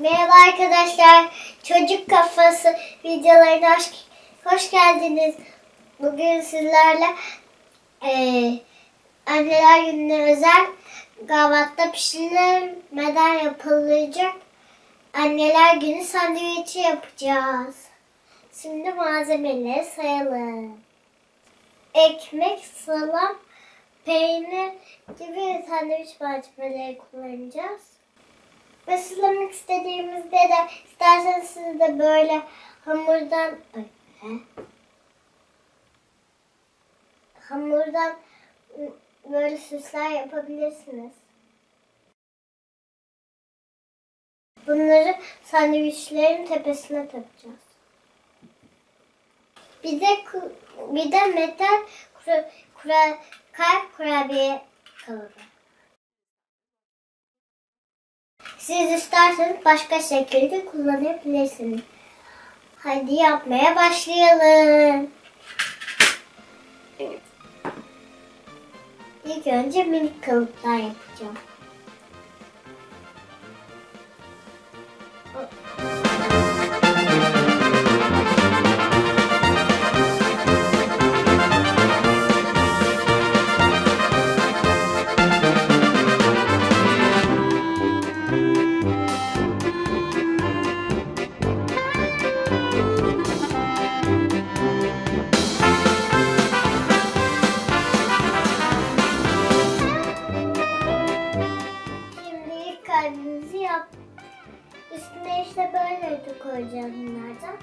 Merhaba arkadaşlar. Çocuk kafası videolarına hoş, hoş geldiniz. Bugün sizlerle eee anneler gününe özel kahvaltıda pişirilmeden yapılacak anneler günü sandviçi yapacağız. Şimdi malzemeleri sayalım. Ekmek, salam, peynir gibi sandviç malzemeleri kullanacağız. Ve süslemek istediğimizde de isterseniz siz de böyle hamurdan Ay, he? hamurdan böyle süsler yapabilirsiniz. Bunları sandviçlerin tepesine takacağız. Bir de bir de metal kura, kura, kalp kurabiye kalıbı. Siz isterseniz başka şekilde kullanabilirsiniz. Hadi yapmaya başlayalım. İlk önce minik kalıplar yapacağım. Şimdi yap. Üstüne işte böyle ödü koyacağız bunlardan.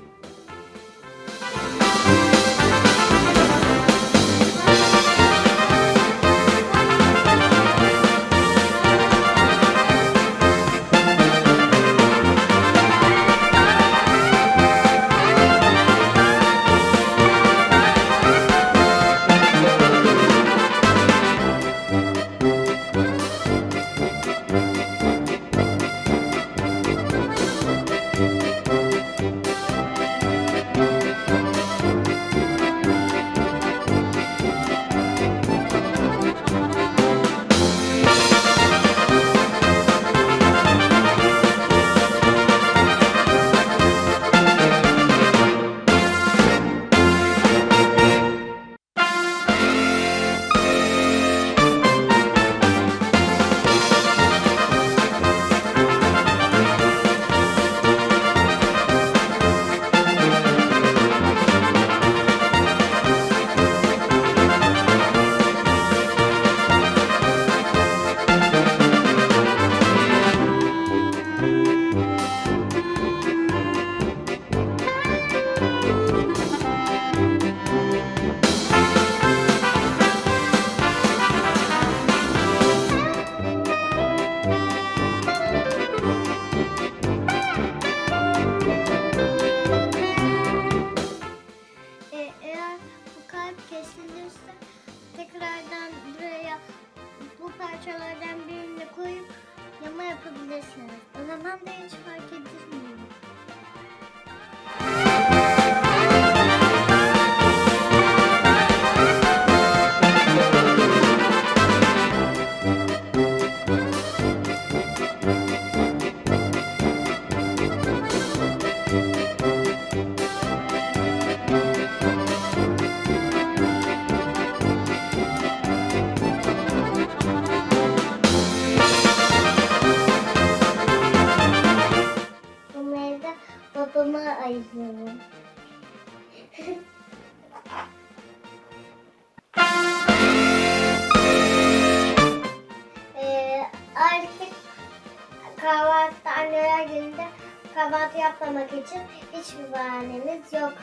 Kahvaltı yapmamak için hiçbir bahanemiz yok.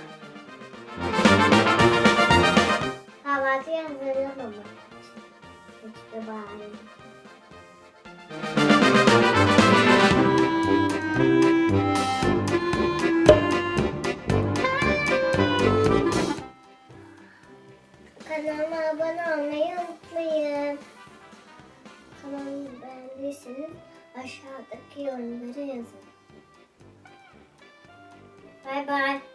Kahvaltıyı hazırlamamak için hiçbir bahanemiz yok. Kanalıma abone olmayı unutmayın. Kanalımı beğendiyseniz aşağıdaki yorumlara yazın. 拜拜。